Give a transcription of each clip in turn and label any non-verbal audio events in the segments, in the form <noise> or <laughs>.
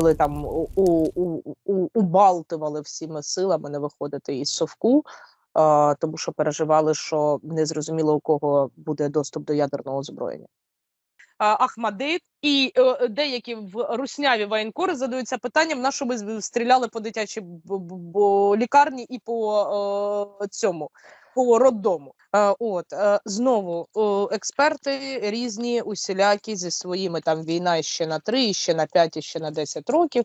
коли там у, у, у, убалтували всіми силами не виходити із совку, тому що переживали, що незрозуміло у кого буде доступ до ядерного озброєння. Ахмадит і е, деякі в русняві воєнкори задаються питанням, на що ми стріляли по дитячій лікарні і по е, цьому по роддому. Е, от е, знову експерти різні, усілякі зі своїми там війна ще на 3, ще на 5, ще на 10 років.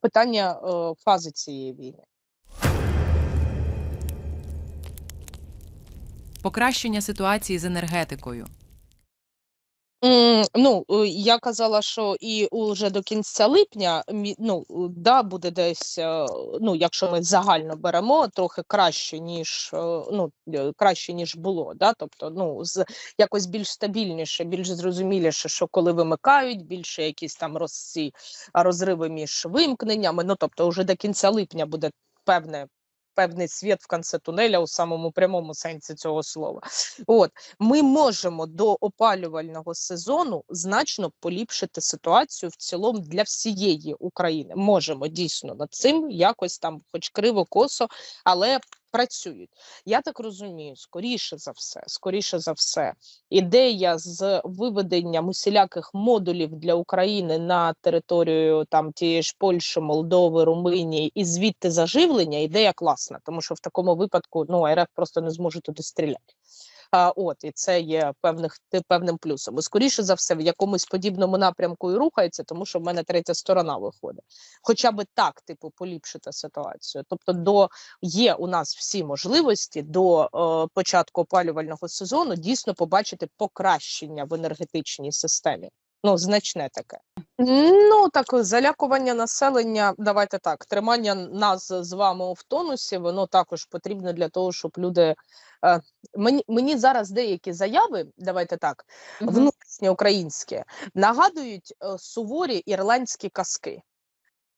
Питання е, фази цієї війни. Покращення ситуації з енергетикою. Ну, е, я казала, що і уже до кінця липня, ну, е, да, буде десь, е, ну, якщо ми загально беремо, трохи краще, ніж, ну, е, краще, ніж було, да, тобто, ну, з, якось більш стабільніше, більш зрозуміліше, що коли вимикають, більше якісь там розці, розриви між вимкненнями, ну, тобто, вже до кінця липня буде певне, певний світ в кінці тунеля у самому прямому сенсі цього слова. От ми можемо до опалювального сезону значно поліпшити ситуацію в цілому для всієї України. Можемо дійсно над цим якось там, хоч криво косо, але працюють. Я так розумію, скоріше за все, скоріше за все, ідея з виведенням усіляких модулів для України на територію там тієї ж Польщі, Молдови, Румунії і звідти заживлення ідея класна, тому що в такому випадку ну РФ просто не зможе туди стріляти. А, от і це є певних певним плюсом. І скоріше за все, в якомусь подібному напрямку і рухається, тому що в мене третя сторона виходить. Хоча би так, типу, поліпшити ситуацію. Тобто, до є у нас всі можливості до е, початку опалювального сезону дійсно побачити покращення в енергетичній системі. Ну, значне таке. Ну так залякування населення. Давайте так. Тримання нас з вами в тонусі. Воно також потрібно для того, щоб люди. Е, мені мені зараз деякі заяви, давайте так, внутрішньоукраїнські, нагадують е, суворі ірландські казки.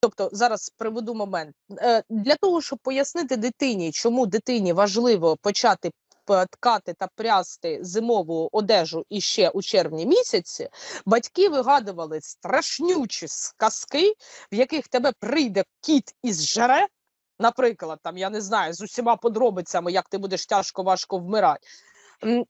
Тобто зараз приведу момент Е, для того, щоб пояснити дитині, чому дитині важливо почати ткати та прясти зимову одежу іще у червні місяці, батьки вигадували страшнючі с- казки, в яких тебе прийде кіт із жере. Наприклад, там я не знаю з усіма подробицями, як ти будеш тяжко важко вмирати,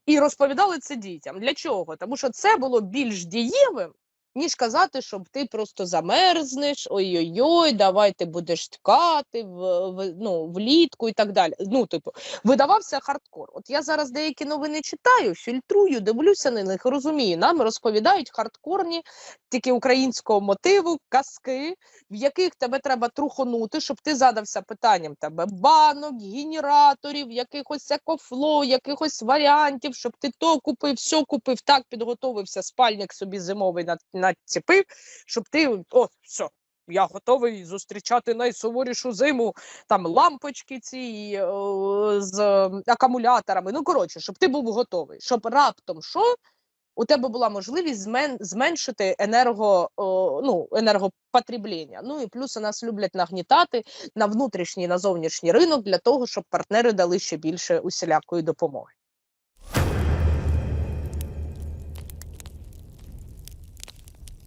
і розповідали це дітям. Для чого? Тому що це було більш дієвим, ніж казати, щоб ти просто замерзнеш, ой-ой-ой, давай ти будеш ткати в, в, ну, влітку і так далі. Ну, типу, видавався хардкор. От я зараз деякі новини читаю, фільтрую, дивлюся на них, розумію, нам розповідають хардкорні, тільки українського мотиву, казки, в яких тебе треба трухонути, щоб ти задався питанням тебе банок, генераторів, якихось екофло, якихось варіантів, щоб ти то купив, все купив, так підготовився, спальник собі зимовий над- надцепив, щоб ти о, все. Я готовий зустрічати найсуворішу зиму, там лампочки ці е, з е, акумуляторами. Ну коротше, щоб ти був готовий, щоб раптом що у тебе була можливість змен, зменшити енерго, о, ну, енергопотреблення. Ну і плюс нас люблять нагнітати на внутрішній на зовнішній ринок для того, щоб партнери дали ще більше усілякої допомоги.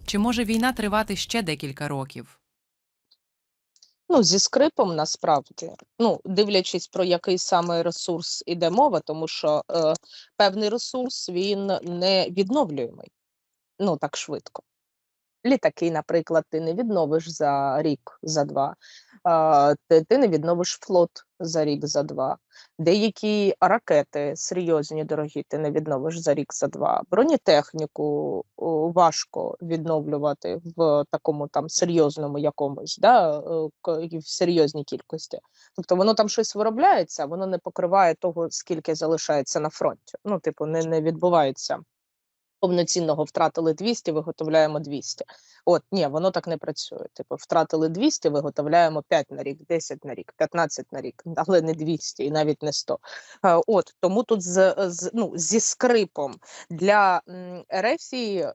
Чи може війна тривати ще декілька років? Ну, зі скрипом насправді, ну, дивлячись про який саме ресурс іде мова, тому що е, певний ресурс він не відновлюємий ну так швидко. Літаки, наприклад, ти не відновиш за рік, за два. Ти, не відновиш флот за рік, за два. Деякі ракети серйозні, дорогі, ти не відновиш за рік, за два. Бронетехніку важко відновлювати в такому там серйозному якомусь, да, в серйозній кількості. Тобто воно там щось виробляється, воно не покриває того, скільки залишається на фронті. Ну, типу, не, не відбувається повноцінного втратили 200, виготовляємо 200. От, ні, воно так не працює. Типу, втратили 200, виготовляємо 5 на рік, 10 на рік, 15 на рік, але не 200 і навіть не 100. Е, От, тому тут з, з, ну, зі скрипом для Ерефії е,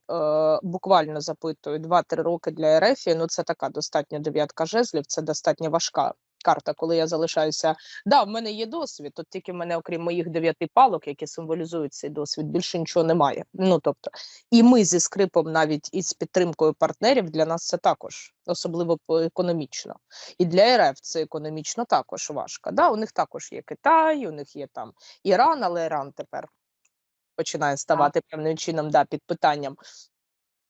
буквально запитую 2-3 роки для Ерефії, ну це така достатньо дев'ятка жезлів, це достатньо важка карта, коли я залишаюся. Да, в мене є досвід. Тут тільки в мене, окрім моїх дев'яти палок, які символізують цей досвід, більше нічого немає. Ну тобто, і ми зі скрипом, навіть із підтримкою партнерів, для нас це також, особливо економічно. І для РФ це економічно також важко. Да, у них також є Китай, у них є там Іран, але Іран тепер починає ставати певним чином да, під питанням.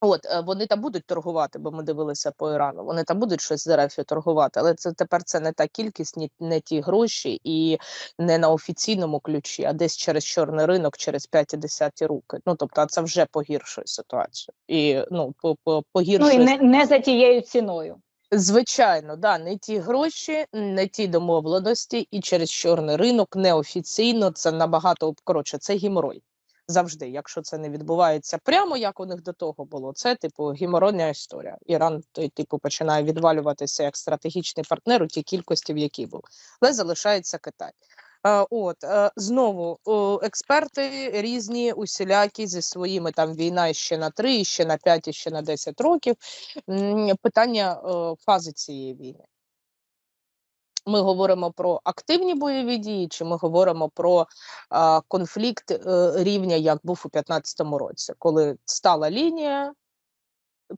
От е, вони там будуть торгувати, бо ми дивилися по Ірану. Вони там будуть щось з РФ торгувати, але це тепер це не та кількість, ні не ті гроші, і не на офіційному ключі, а десь через чорний ринок, через 5-10 руки. Ну тобто, це вже погіршує ситуацію і ну по, по Ну і не, не за тією ціною. Звичайно, да, не ті гроші, не ті домовленості, і через чорний ринок неофіційно це набагато коротше, це геморой. Завжди, якщо це не відбувається прямо, як у них до того було, це типу геморойна історія. Іран той, типу починає відвалюватися як стратегічний партнер у тій кількості, в якій був, але залишається Китай. От е, знову експерти різні, усілякі зі своїми там війна ще на 3, ще на 5, ще на 10 років. Питання фази цієї війни. Ми говоримо про активні бойові дії, чи ми говоримо про е, конфлікт е, рівня, як був у 2015 році, коли стала лінія,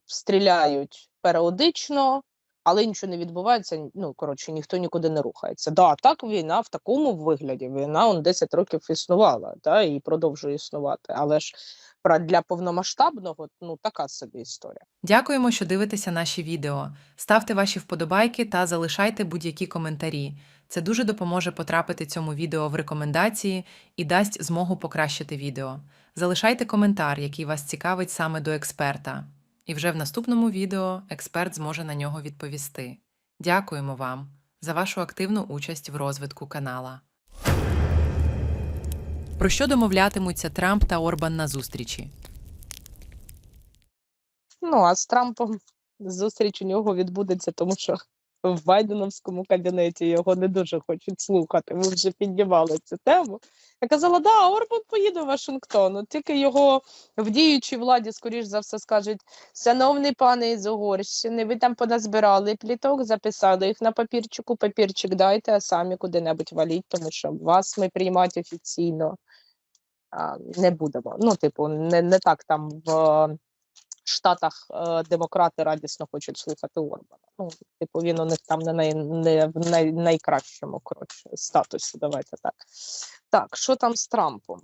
стріляють періодично, але нічого не відбувається. Ну коротше, ніхто нікуди не рухається. Да, так війна в такому вигляді. Війна он 10 років існувала, да, і продовжує існувати. Але ж для повномасштабного ну така собі історія. Дякуємо, що дивитеся наші відео. Ставте ваші вподобайки та залишайте будь-які коментарі. Це дуже допоможе потрапити цьому відео в рекомендації і дасть змогу покращити відео. Залишайте коментар, який вас цікавить саме до експерта. І вже в наступному відео експерт зможе на нього відповісти. Дякуємо вам за вашу активну участь в розвитку канала. Про що домовлятимуться Трамп та Орбан на зустрічі? Ну, а з Трампом зустріч у нього відбудеться, тому що в Байденовському кабінеті його не дуже хочуть слухати. Ми вже піднімали цю тему. Я казала, да, Орбан поїде в Вашингтон. От Тільки його в діючій владі, скоріш за все, скажуть: шановний пане із Угорщини, ви там поназбирали пліток, записали їх на папірчику, папірчик дайте, а самі куди-небудь валіть, тому що вас ми приймати офіційно а, не будемо. Ну, типу, не, не так там в. Штатах е, демократи радісно хочуть слухати Орбана. Ну, типу, він у них там не, най, не в най, найкращому коротше, статусі. Давайте так. Так, що там з Трампом?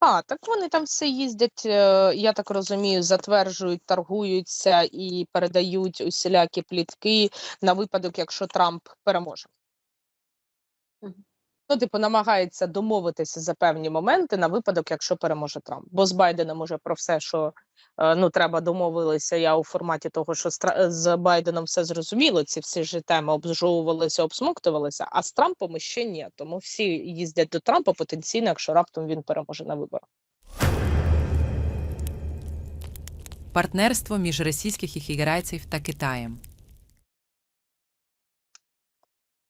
А, так вони там все їздять, е, я так розумію, затверджують, торгуються і передають усілякі плітки на випадок, якщо Трамп переможе. Ну, типу, намагається домовитися за певні моменти на випадок, якщо переможе Трамп. Бо з Байденом уже про все, що е, ну треба домовилися. Я у форматі того, що Тра- з Байденом все зрозуміло. Ці всі ж теми обжовувалися, обсмоктувалися, а з Трампом ще ні. Тому всі їздять до Трампа потенційно, якщо раптом він переможе на виборах. Партнерство між російських іграйців та Китаєм.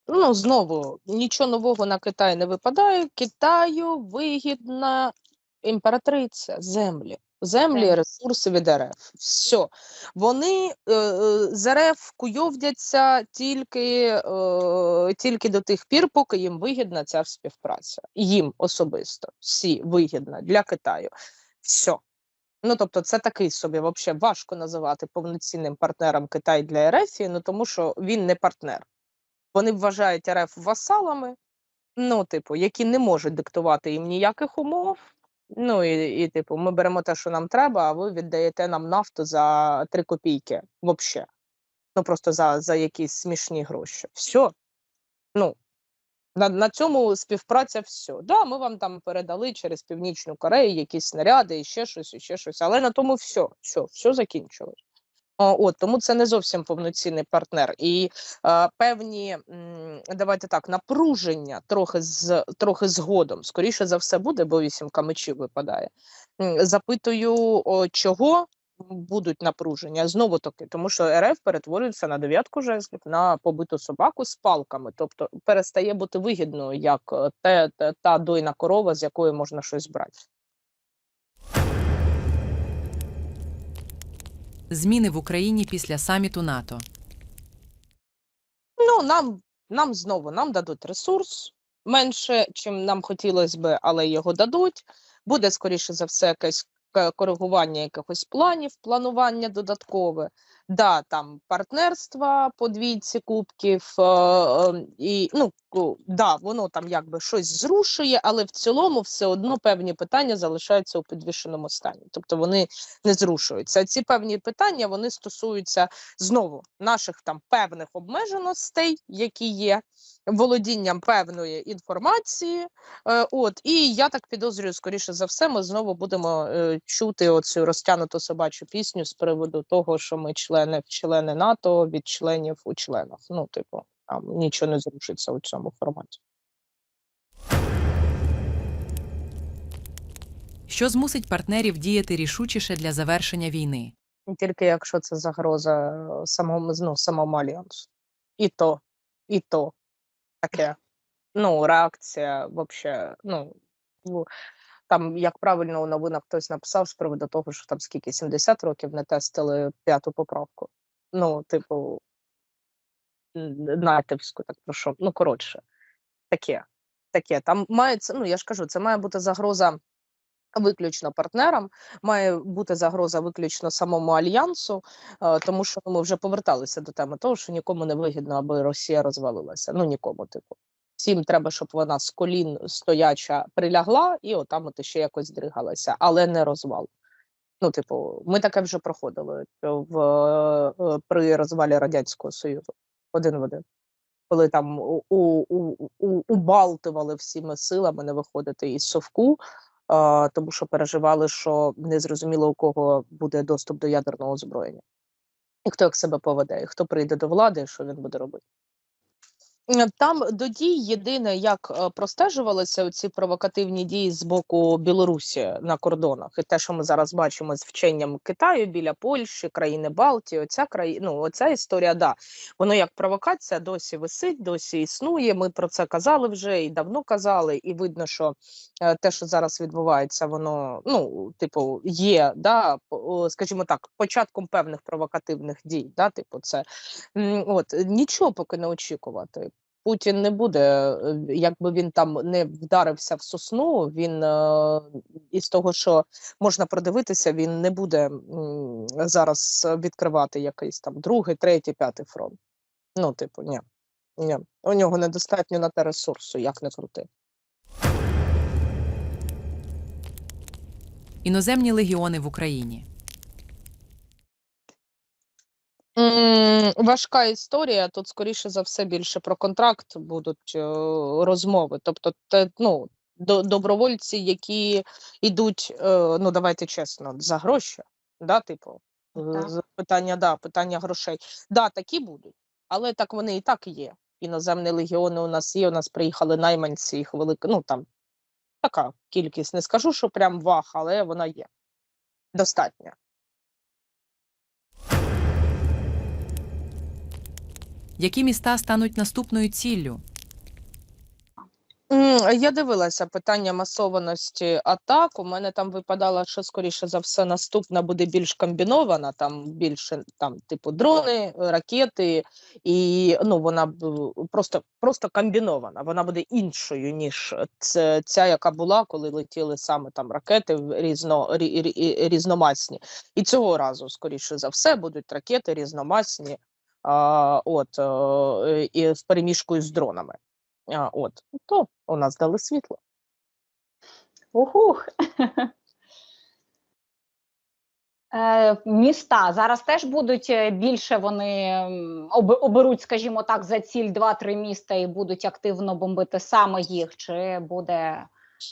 Ну, знову нічого нового на Китай не випадає. Китаю вигідна імператриця землі. Землі, ресурси від РФ. Все. Вони е, е, з РФ куйовдяться тільки, е, тільки до тих пір, поки їм вигідна ця співпраця. Їм особисто всі вигідна для Китаю. Все. Ну, тобто, це такий собі взагалі важко називати повноцінним партнером Китай для РФ, ну тому що він не партнер. Вони вважають РФ васалами, ну, типу, які не можуть диктувати їм ніяких умов. Ну і, і типу, ми беремо те, що нам треба, а ви віддаєте нам нафту за 3 копійки. Взагалі. Ну просто за, за якісь смішні гроші. Все. Ну, на, на цьому співпраця все. Да, ми вам там передали через Північну Корею якісь снаряди і ще щось, і ще щось. Але на тому все, все, все закінчилось. От тому це не зовсім повноцінний партнер. І е, певні давайте так, напруження трохи з трохи згодом. Скоріше за все буде, бо вісімка мечів випадає. Запитую, чого будуть напруження знову таки, тому що РФ перетворюється на дев'ятку жезлів, на побиту собаку з палками, тобто перестає бути вигідною як е, те та дойна корова, з якої можна щось брати. Зміни в Україні після саміту НАТО. Ну, нам, нам знову нам дадуть ресурс менше, чим нам хотілося би, але його дадуть. Буде, скоріше за все, якесь коригування якихось планів, планування додаткове. Да, там партнерства по двійці кубків, і ну да, воно там якби щось зрушує, але в цілому все одно певні питання залишаються у підвішеному стані. Тобто вони не зрушуються. Ці певні питання вони стосуються знову наших там певних обмеженостей, які є, володінням певної інформації. Е, от і я так підозрюю, скоріше за все, ми знову будемо е, чути оцю розтягнуту собачу пісню з приводу того, що ми члени в члени НАТО від членів у членах. Ну, типу, там нічого не зрушиться у цьому форматі. Що змусить партнерів діяти рішучіше для завершення війни? Тільки якщо це загроза е, самому ну, самому альянсу. І то, і то таке. Ну, реакція вообще, ну, там, як правильно у новинах хтось написав з приводу того, що там скільки 70 років не тестили п'яту поправку. Ну, типу, натівську, так прошу. Ну, коротше, таке. Таке. Там мається, ну я ж кажу, це має бути загроза виключно партнерам, має бути загроза виключно самому альянсу, е, тому що ми вже поверталися до теми того, що нікому не вигідно, аби Росія розвалилася. Ну нікому, типу. Всім треба, щоб вона з колін стояча прилягла і отам от ще якось дригалася, але не розвал. Ну, типу, ми таке вже проходили в, е, при розвалі Радянського Союзу один в один. Коли там у, у, у, убалтували всіми силами не виходити із совку, а, тому що переживали, що незрозуміло у кого буде доступ до ядерного озброєння, і хто як себе поведе, і хто прийде до влади, що він буде робити. Там до дій єдине, як е, простежувалися ці провокативні дії з боку Білорусі на кордонах, і те, що ми зараз бачимо з вченням Китаю біля Польщі, країни Балтії, оця країна, ну оця історія, да, воно як провокація досі висить, досі існує. Ми про це казали вже і давно казали, і видно, що е, те, що зараз відбувається, воно ну, типу, є, да, скажімо так, початком певних провокативних дій. Да, типу, це От нічого поки не очікувати. Путін не буде, е, якби він там не вдарився в сосну. Він е, із того, що можна продивитися, він не буде зараз відкривати якийсь там другий, третій, п'ятий фронт. Ну, типу, ні. Ні. У нього недостатньо на те ресурсу, як не крути. Іноземні легіони в Україні. Важка історія. Тут, скоріше за все, більше про контракт будуть е, розмови. Тобто, те, ну, добровольці, які йдуть, е, ну давайте чесно, за гроші, да, типу, Так. питання, да, питання грошей. Да, такі будуть, але так вони і так є. Іноземні легіони у нас є. У нас приїхали найманці, їх велика, ну там така кількість. Не скажу, що прям вах, але вона є. Достатня. Які міста стануть наступною ціллю? Я дивилася питання масованості атак. У мене там випадало, що скоріше за все наступна буде більш комбінована. Там більше там, типу, дрони, ракети, і ну вона просто просто комбінована. Вона буде іншою ніж ця, яка була, коли летіли саме там ракети різно рі, рі, різномасні. І цього разу, скоріше за все, будуть ракети різномасні. От е, і в переміжку з дронами. А, от, то у нас дали світло. Ухух. <laughs> Е, Міста зараз теж будуть е, більше вони оберуть, скажімо так, за ціль 2-3 міста і будуть активно бомбити саме їх, чи буде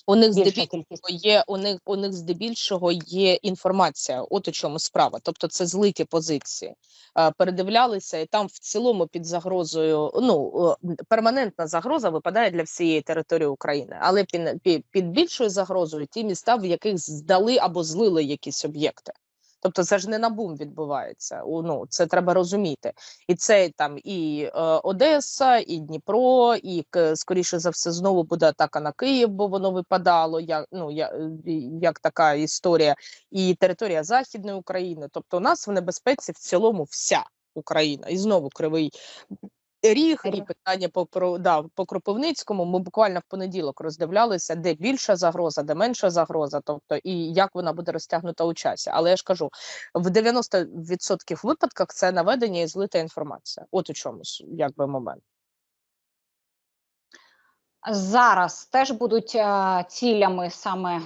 У них здебільшого є у них у них здебільшого є інформація. От у чому справа. Тобто це злиті позиції. Е, Передивлялися, і там в цілому під загрозою. Ну е, перманентна загроза випадає для всієї території України, але під, під більшою загрозою ті міста, в яких здали або злили якісь об'єкти. Тобто це ж не на бум відбувається. Ну це треба розуміти. І це там і е, Одеса, і Дніпро, і скоріше за все знову буде атака на Київ, бо воно випадало як ну я, е, як така історія, і територія Західної України. Тобто, у нас в небезпеці в цілому вся Україна, і знову кривий. Ріг і Ріг. питання по про да, по Кропивницькому. Ми буквально в понеділок роздивлялися, де більша загроза, де менша загроза, тобто і як вона буде розтягнута у часі. Але я ж кажу, в 90% випадках це наведення і злита інформація. От у чому ж, якби момент. Зараз теж будуть е, цілями саме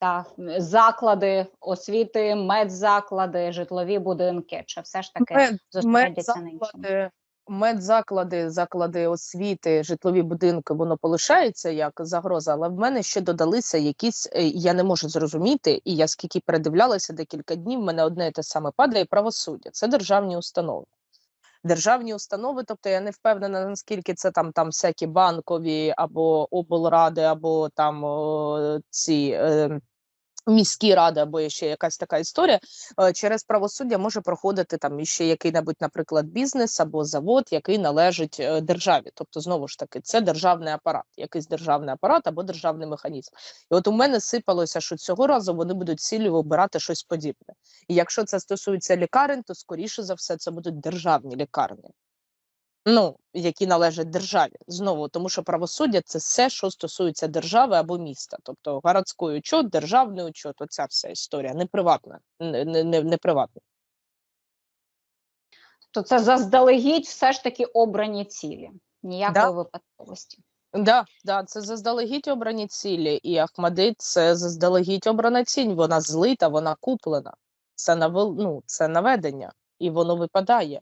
та, заклади освіти, медзаклади, житлові будинки. Чи все ж таки Мед- зосередяться на іншому? Медзаклади, заклади освіти, житлові будинки, воно полишається як загроза, але в мене ще додалися якісь, е, я не можу зрозуміти, і я скільки передивлялася декілька днів, в мене одне і те саме падає правосуддя. Це державні установи. Державні установи, тобто я не впевнена, наскільки це там, там всякі банкові або облради, або там о, ці е, міські ради, або ще якась така історія. Е, через правосуддя може проходити там іще який-небудь, наприклад, бізнес або завод, який належить е, державі. Тобто, знову ж таки, це державний апарат, якийсь державний апарат або державний механізм. І от у мене сипалося, що цього разу вони будуть цілі вибирати щось подібне. І якщо це стосується лікарень, то скоріше за все це будуть державні лікарні. Ну, які належать державі знову, тому що правосуддя це все, що стосується держави або міста, тобто городський учет, державний учет, оця вся історія, не приватна, не, не, не, приватна. То це заздалегідь все ж таки обрані цілі, ніякої Да. випадковості. Да, да, це заздалегідь обрані цілі, і Ахмадит це заздалегідь обрана ціль. Вона злита, вона куплена. Це навел, ну, це наведення, і воно випадає.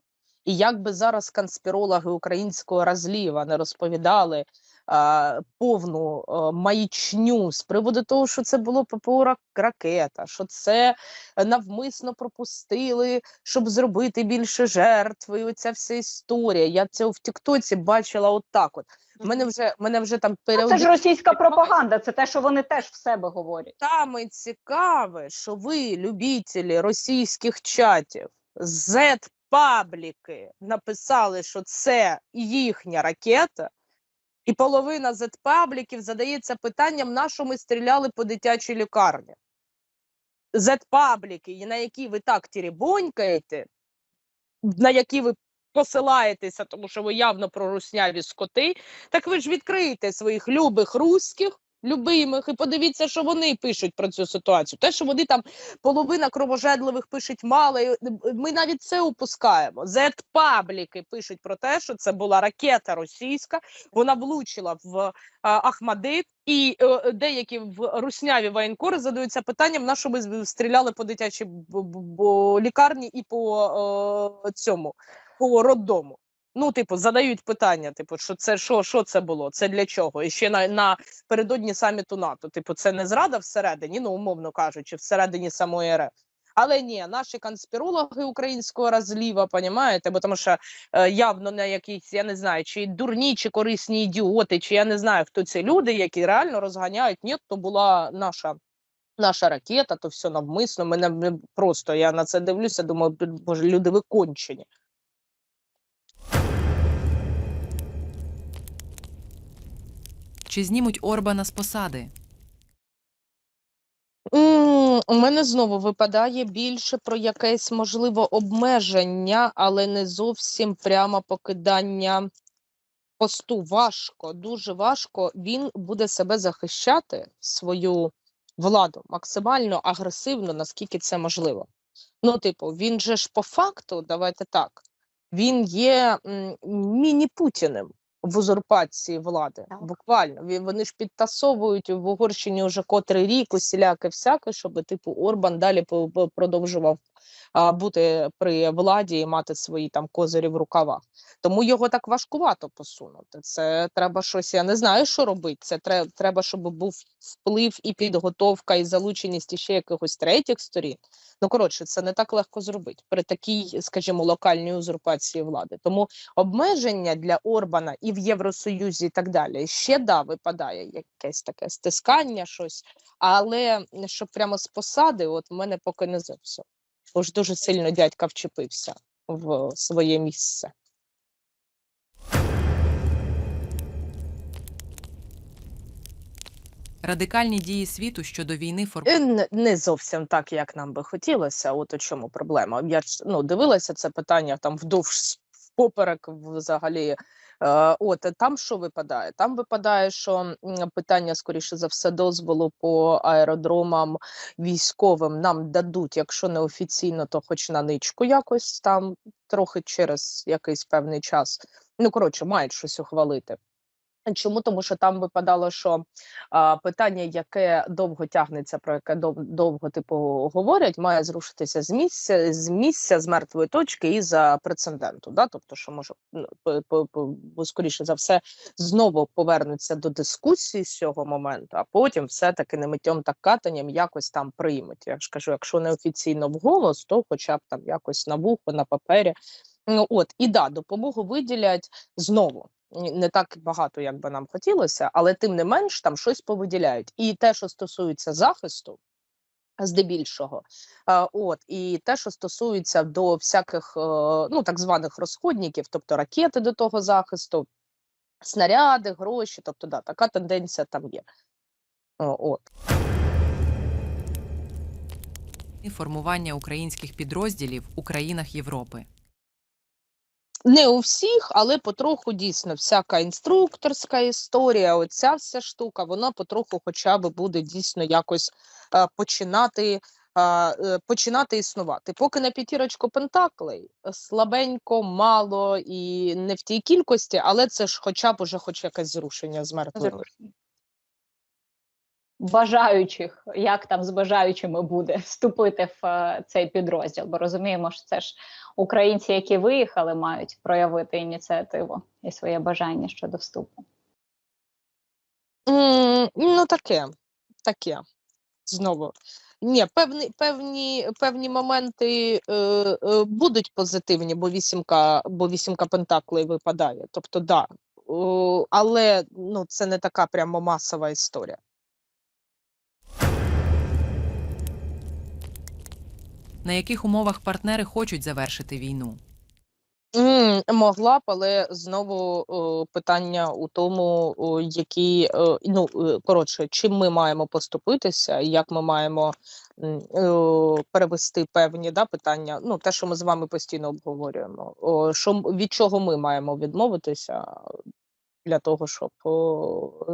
І як би зараз конспірологи українського розліва не розповідали а, повну а, маячню з приводу того, що це було ППО ракета, що це навмисно пропустили, щоб зробити більше жертв. І оця вся історія. Я це в Тіктоці бачила отак. От мене вже мене вже там Ну, це ж російська пропаганда, це те, що вони теж в себе говорять. саме цікаве, що ви, любителі російських чатів, Z-пабліки написали, що це їхня ракета, і половина Z-пабліків задається питанням, на що ми стріляли по дитячій лікарні. Z-пабліки, на які ви так тірібонькаєте, на які ви посилаєтеся, тому що ви явно прорусняві скоти, так ви ж відкриєте своїх любих руських, любимих, і подивіться, що вони пишуть про цю ситуацію. Те, що вони там половина кровожерливих пишуть мало, е, ми навіть це упускаємо. Z-пабліки пишуть про те, що це була ракета російська, вона влучила в е, Ахмадит, і е, деякі в русняві воєнкори задаються питанням, на що ми стріляли по дитячій лікарні і по цьому по роддому. Ну, типу, задають питання, типу, що це що, що це було? Це для чого? І ще на, на передодні саміту НАТО. Типу, це не зрада всередині, ну умовно кажучи, всередині самої РФ. Але ні, наші конспірологи українського розліва, понімаєте, бо тому що е, явно не якісь, я не знаю, чи дурні, чи корисні ідіоти, чи я не знаю, хто ці люди, які реально розганяють. Ні, то була наша. Наша ракета, то все навмисно. Мене просто я на це дивлюся. Думаю, «Б- боже, люди ви Чи знімуть Орбана з посади? У мене знову випадає більше про якесь можливо обмеження, але не зовсім прямо покидання посту. Важко, дуже важко. Він буде себе захищати, свою владу максимально агресивно, наскільки це можливо. Ну, типу, він же ж по факту, давайте так, він є міні-путіним в узурпації влади. Так. Буквально вони ж підтасовують в Угорщині вже котрий рік усіляке всяке, щоб типу Орбан далі продовжував бути при владі і мати свої там козирі в рукавах. Тому його так важкувато посунути. Це треба щось. Я не знаю, що робити. Це треба, щоб був вплив і підготовка, і залученість іще якихось третіх сторін. Ну коротше, це не так легко зробити при такій, скажімо, локальній узурпації влади. Тому обмеження для Орбана і в Євросоюзі, і так далі. Ще да, випадає якесь таке стискання, щось, але щоб прямо з посади, от мене поки не зовсім. Бо ж дуже сильно дядька вчепився в своє місце. Радикальні дії світу щодо війни фор... Е, Не, не зовсім так, як нам би хотілося. От у чому проблема. Я ж ну дивилася це питання там вдовж поперек взагалі. Е, от е, там що випадає? Там випадає, що питання, скоріше за все, дозволу по аеродромам військовим нам дадуть, якщо не офіційно, то хоч на ничку якось там трохи через якийсь певний час. Ну коротше, мають щось ухвалити. Чому? Тому що там випадало, що а, питання, яке довго тягнеться, про яке дов, довго типу говорять, має зрушитися з місця з місця з мертвої точки і за прецеденту. Да? Тобто, що може по- по- по- скоріше за все знову повернуться до дискусії з цього моменту, а потім все-таки не миттєм та катанням якось там приймуть. Я ж кажу, якщо не офіційно вголос, то хоча б там якось на вухо, на папері. Ну от і да, допомогу виділять знову. Не так багато, як би нам хотілося, але тим не менш там щось повиділяють. І те, що стосується захисту, здебільшого, от і те, що стосується до всяких е, ну так званих розходників, тобто ракети до того захисту, снаряди, гроші, тобто да, така тенденція там є. От. формування українських підрозділів у країнах Європи. Не у всіх, але потроху дійсно всяка інструкторська історія, оця вся штука, вона потроху хоча б буде дійсно якось е, починати. е, е, Починати існувати. Поки на п'ятірочку пентаклей слабенько, мало і не в тій кількості, але це ж хоча б уже хоч якесь зрушення з мертвої. Бажаючих, як там з бажаючими буде <laughs> вступити в е, цей підрозділ. Бо розуміємо, що це ж українці, які виїхали, мають проявити ініціативу і своє бажання щодо вступу. М, Ну, таке, таке. Знову. Ні, певні, певні, певні моменти е, е, будуть позитивні, бо вісімка, бо вісімка пентаклей випадає. Тобто, да. Але ну, це не така прямо масова історія. На яких умовах партнери хочуть завершити війну? Могла б, але знову питання у тому, які ну е, коротше, чим ми маємо поступитися, як ми маємо перевести певні да, питання. Ну, те, що ми з вами постійно обговорюємо. Що від чого ми маємо відмовитися для того, щоб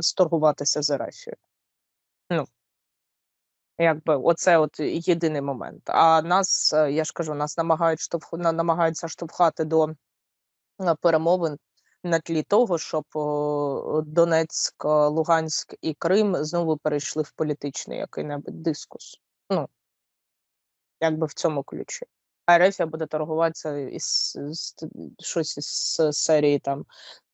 сторгуватися з Ерефією. Ну, Якби оце от єдиний момент. А нас, е, я ж кажу, нас намагають штовх... намагаються штовхати до е, перемовин на тлі того, щоб Донецьк, е, Луганськ і Крим знову перейшли в політичний який-небудь дискус. Ну, якби в цьому ключі. А Ерефія буде торгуватися із, з щось із серії там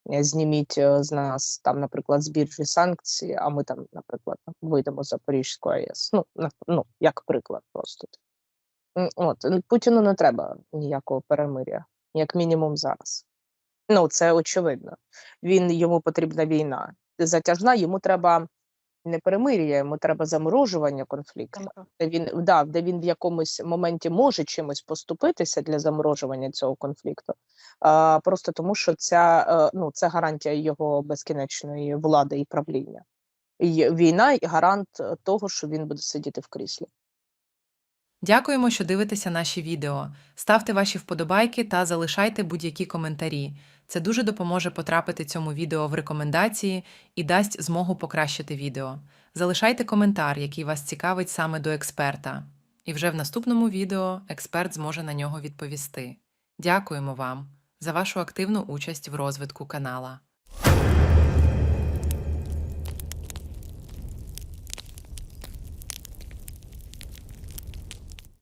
зніміть е, з нас там, наприклад, з санкції, а ми там, наприклад, вийдемо з Запорізької АЕС. Ну, на, ну, як приклад просто. От Путіну не треба ніякого перемиря, як мінімум зараз. Ну, це очевидно. Він йому потрібна війна. Затяжна, йому треба не перемир'я, йому треба заморожування конфлікту де він да, де він в якомусь моменті може чимось поступитися для заморожування цього конфлікту, а, просто тому, що ця е, ну це гарантія його безкінечної влади і правління. І війна і гарант е, того, що він буде сидіти в кріслі. Дякуємо, що дивитеся наші відео. Ставте ваші вподобайки та залишайте будь-які коментарі. Це дуже допоможе потрапити цьому відео в рекомендації і дасть змогу покращити відео. Залишайте коментар, який вас цікавить саме до експерта. І вже в наступному відео експерт зможе на нього відповісти. Дякуємо вам за вашу активну участь в розвитку канала.